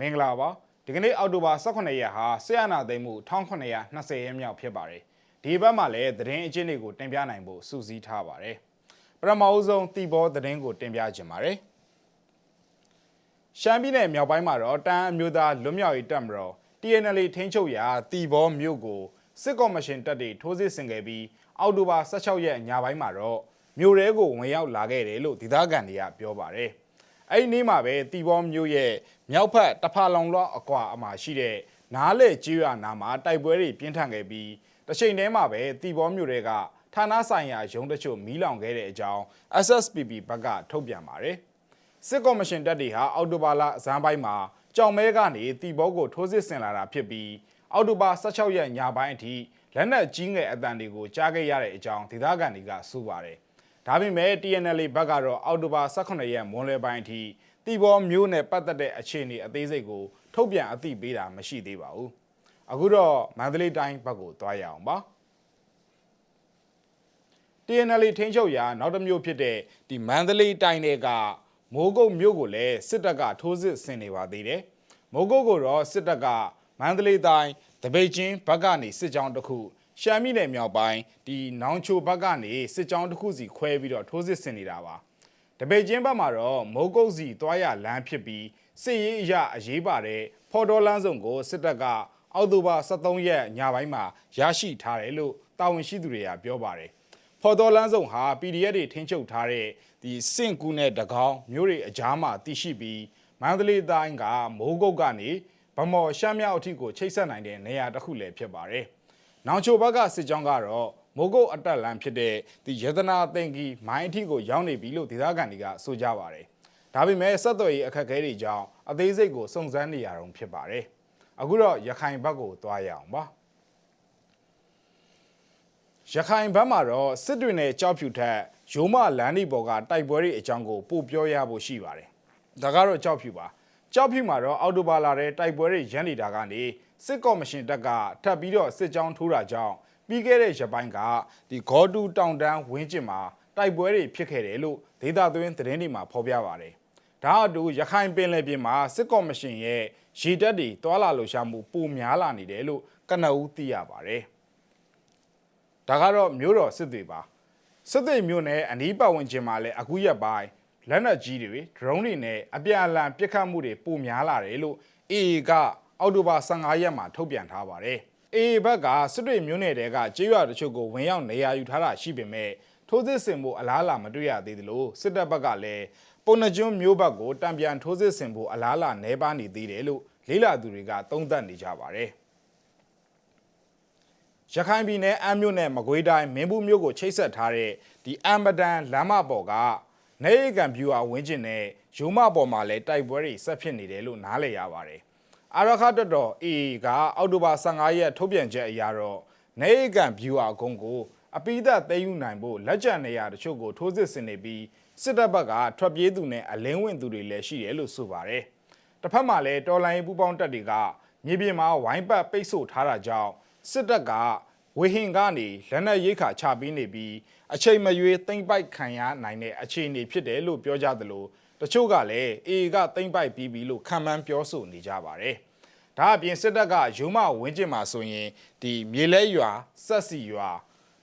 မင်္ဂလာပါဒီကနေ့အောက်တိုဘာ18ရက်ဟာဆီယနာသိမ်းမှု1920ရက်မြောက်ဖြစ်ပါတယ်ဒီဘက်မှာလည်းသတင်းအကျဉ်းတွေကိုတင်ပြနိုင်ဖို့စူးစီးထားပါတယ်ပထမအဦးဆုံးတီဘောသတင်းကိုတင်ပြခြင်းပါတယ်ရှမ်းပြည်နယ်မြောက်ပိုင်းမှာတော့တန်းအမျိုးသားလွတ်မြောက်ရေးတပ်မတော် TNL ထိန်းချုပ်ရာတီဘောမြို့ကိုစစ်ကော်မရှင်တပ်တွေထိုးစစ်ဆင်ခဲ့ပြီးအောက်တိုဘာ16ရက်ညပိုင်းမှာတော့မြို့ရဲကိုဝင်ရောက်လာခဲ့တယ်လို့ဒေသခံတွေကပြောပါတယ်။ အဲ့ဒီနေ့မှာပဲတီဘောမြို့ရဲ့မြောက်ဖက်တဖာလောင်လောက်အကွာအမှာရှိတဲ့နားလေကျွရနာမှာတိုက်ပွဲတွေပြင်းထန်ခဲ့ပြီးတစ်ချိန်တည်းမှာပဲတီဘောမြို့တွေကဌာနဆိုင်ရာရုံးတချို့မီးလောင်ခဲ့တဲ့အကြောင်း SSPP ဘက်ကထုတ်ပြန်ပါတယ်။စစ်ကော်မရှင်တပ်တွေဟာအောက်တိုဘာလဇန်ပိုင်းမှာကြောင်မဲကနေတီဘောကိုထိုးစစ်ဆင်လာတာဖြစ်ပြီးအောက်တိုဘာ16ရက်ညပိုင်းအထိလက်နက်ကြီးငယ်အတန်တွေကိုကြားခဲ့ရတဲ့အကြောင်းဒေသခံတွေကဆိုပါတယ်။ ဒါပေမဲ့ TNL ဘက်ကတော့အောက်တိုဘာ18ရက်မွန်းလွဲပိုင်းအထိတီဘောမျိုးနဲ့ပတ်သက်တဲ့အခြေအနေအသေးစိတ်ကိုထုတ်ပြန်အသိပေးတာမရှိသေးပါဘူး။အခုတော့မန္တလေးတိုင်းဘက်ကိုသွားရအောင်ပါ။ TNL ထိန်းချုပ်ရာနောက်တစ်မျိုးဖြစ်တဲ့ဒီမန္တလေးတိုင်းတွေကမိုးကုတ်မြို့ကိုလည်းစစ်တပ်ကထိုးစစ်ဆင်နေပါသေးတယ်။မိုးကုတ်ကိုတော့စစ်တပ်ကမန္တလေးတိုင်းတပိတ်ချင်းဘက်ကနေစစ်ကြောင်းတစ်ခု ရှမ်းပြည်နယ်မြောက်ပိုင်းဒီနောင်ချိုဘက်ကနေစစ်ကြောင်းတစ်ခုစီခွဲပြီးတော့ထိုးစစ်ဆင်နေတာပါတပိတ်ချင်းဘက်မှာတော့မိုးကုတ်စီတွားရလမ်းဖြစ်ပြီးစစ်ရေးအရာအရေးပါတဲ့ဖော်တော်လမ်းစုံကိုစစ်တပ်ကအောက်တိုဘာ23ရက်ညပိုင်းမှာရရှိထားတယ်လို့တာဝန်ရှိသူတွေကပြောပါတယ်ဖော်တော်လန်းစုံဟာ PDF တွေထိန်းချုပ်ထားတဲ့ဒီစင့်ကူးနဲ့တကောင်းမျိုးတွေအကြားမှာတည်ရှိပြီးမန္တလေးတိုင်းကမိုးကုတ်ကနေဗမော်ရှမ်းမြောက်အထိကိုချိတ်ဆက်နိုင်တဲ့နေရာတစ်ခုလည်းဖြစ်ပါတယ်။ နောင်ချိုဘက်ကစစ်ကြောင်းကတော့မိုးကုတ်အတက်လန်ဖြစ်တဲ့ဒီယတနာသိင်ကြီးမိုင်းအထိကိုရောက်နေပြီလို့ဒေသခံတွေကဆိုကြပါတယ်။ဒါပေမဲ့ဆက်သွယ်ရေးအခက်အခဲတွေကြောင့်အသေးစိတ်ကိုစုံစမ်းနေရအောင်ဖြစ်ပါတယ်။အခုတော့ရခိုင်ဘက်ကိုသွားရအောင်ပါ။ရခိုင်ဘက်မှာတော့စစ်တွေနဲ့ကြောက်ဖြူထက်ရိုးမလန်းဒီဘော်ကတိုက်ပွဲတွေအကြောင်းကိုပို့ပြောရဖို့ရှိပါတယ်။ဒါကတော့ကြောက်ဖြူပါ။ကြောက်ဖြူမှာတော့အော်တိုဘာလာတဲ့တိုက်ပွဲတွေရန်နေတာကနေ စစ်ကော်မရှင်တပ်ကထပ်ပြီးတော့စစ်ကြောင်းထိုးတာကြောင့်ပြီးခဲ့တဲ့ရက်ပိုင်းကဒီဂေါ်တူတောင်တန်းဝင်းကျင်မှာတိုက်ပွဲတွေဖြစ်ခဲ့တယ်လို့ဒေတာသွင်းသတင်းတွေမှာဖော်ပြပါတယ်။ဒါအတူရခိုင်ပင်လယ်ပြင်မှာစစ်ကော်မရှင်ရဲ့ရေတပ်တွေတွာလာလှူရှာမှုပိုများလာနေတယ်လို့ကနဦးသိရပါတယ်။ဒါကတော့မျိုးတော်စစ်တွေပါစစ်တွေမျိုးနဲ့အနီးပတ်ဝန်းကျင်မှာလည်းအခုရက်ပိုင်းလက်နက်ကြီးတွေ drone တွေနဲ့အပြန်အလှန်ပစ်ခတ်မှုတွေပိုများလာတယ်လို့ AA က အောက်တိုဘာ15ရက်မှာထုတ်ပြန်ထားပါတယ်။ AA ဘက်ကစစ်တွေမျိုးနယ်တဲကကြေးရွာတချို့ကိုဝင်ရောက်နေရာယူထားတာရှိပေမဲ့ထိုးစစ်ဆင်ဖို့အလားအလာမတွေ့ရသေးသလိုစစ်တပ်ဘက်ကလည်းပုံနှကျွန်းမျိုးဘက်ကိုတံပြန်ထိုးစစ်ဆင်ဖို့အလားအလာနှဲပါနေသေးတယ်လို့လေးလာသူတွေကသုံးသပ်နေကြပါတယ်။ရခိုင်ပြည်နယ်အမ်းမြို့နယ်မကွေးတိုင်းမင်းဘူးမြို့ကိုချိတ်ဆက်ထားတဲ့ဒီအမ်ဘဒန်လမ်းမပေါ်ကနေရီကန်ဗျူဟာဝင်းကျင်နဲ့ယူမပေါ်မှာလည်းတိုက်ပွဲတွေဆက်ဖြစ်နေတယ်လို့နားလည်ရပါတယ်။ အာရခတ်တော် AA ကအောက်တိုဘာ15ရက်ထုတ်ပြန်ချက်အရတော့နေရီကန်ဗျူဟာကုန်းကိုအပိသက်သိမ်းယူနိုင်ဖို့လက်ကျန်နေရာတချို့ကိုထိုးစစ်ဆင်နေပြီးစစ်တပ်ဘက်ကထွက်ပြေးသူနဲ့အလင်းဝင်သူတွေလည်းရှိတယ်လို့ဆိုပါတယ်။တစ်ဖက်မှာလည်းတော်လိုင်းပူပေါင်းတပ်တွေကမြေပြင်မှာဝိုင်းပတ်ပိတ်ဆို့ထားတာကြောင့်စစ်တပ်ကဝေဟင်ကနေလက်နက်ရိတ်ခါချပေးနေပြီးအချိန်မရွေးသိမ့်ပိုက်ခံရနိုင်တဲ့အခြေအနေဖြစ်တယ်လို့ပြောကြသလို တချို့ကလည်းအေကသိမ့်ပိုက်ပြီးပြီလို့ခံမှန်းပြောဆိုနေကြပါတယ်။ဒါအပြင်စစ်တပ်ကရုံးမဝင်းကျင်မှာဆိုရင်ဒီမြေလဲရွာဆက်စီရွာ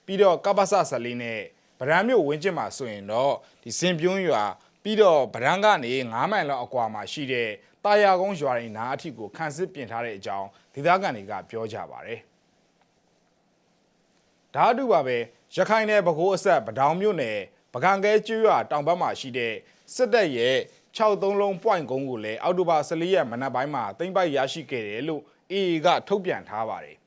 ပြီးတော့ကပ္ပစဆလေးနဲ့ဗရန်မြို့ဝင်းကျင်မှာဆိုရင်တော့ဒီစင်ပြုံးရွာပြီးတော့ဗရန်ကနေ9မိုင်လောက်အကွာမှာရှိတဲ့တာယာကုန်းရွာရင်းနားအထိကိုခန့်စစ်ပြင်ထားတဲ့အကြောင်းဒေသခံတွေကပြောကြပါတယ်။ဓာတ်တူပါပဲရခိုင်နယ်ပဲခူးအဆက်ပဒေါင်မြို့နယ်ပကံကဲကျွရွာတောင်ဘက်မှာရှိတဲ့ စစ်တပ်ရဲ့63လုံး point ကုန်းကိုလည်းအောက်တိုဘာ14ရက်မနက်ပိုင်းမှာသိမ်းပိုက်ရရှိခဲ့တယ်လို့ AA ကထုတ်ပြန်ထားပါတယ်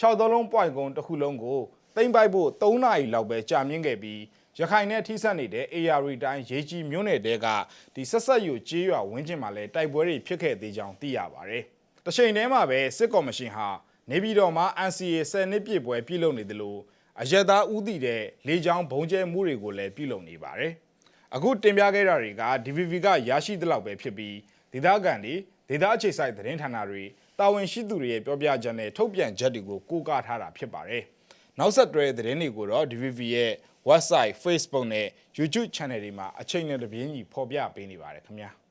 63လုံး point ကုန်းတစ်ခုလုံးကိုသိမ်းပိုက်ဖို့3နာရီလောက်ပဲကြာမြင့်ခဲ့ပြီးရခိုင်နဲ့ထိစပ်နေတဲ့ AR တိုင်းရေးကြီးမြို့နယ်တဲကဒီဆက်ဆက်ယူကြေးရွာဝင်းကျင်မှာလည်းတိုက်ပွဲတွေဖြစ်ခဲ့သေးကြောင်းသိရပါတယ်။တချိန်တည်းမှာပဲစစ်ကော်မရှင်ဟာနေပြည်တော်မှာ NCA 10နှစ်ပြည့်ပွဲပြုလုပ်နေတယ်လို့အယက်သားဥတည်တဲ့လေကြောင်းဘုံကျဲမှုတွေကိုလည်းပြုလုပ်နေပါတယ်။ အခုတင်ပြခဲ့တာတွေက DVB ကရရှိသလောက်ပဲဖြစ်ပြီးဒေသခံတွေဒေသအခြေစိုက်သတင်းဌာနတွေတာဝန်ရှိသူတွေရဲ့ပြောပြချက်နဲ့ထုတ်ပြန်ချက်တွေကိုကိုးကားထားတာဖြစ်ပါတယ်။နောက်ဆက်တွဲသတင်းတွေကိုတော့ DVB ရဲ့ website, Facebook နဲ့ YouTube channel တွေမှာအချိန်နဲ့တပြေးညီဖော်ပြပေးနေပါတယ်ခင်ဗျာ။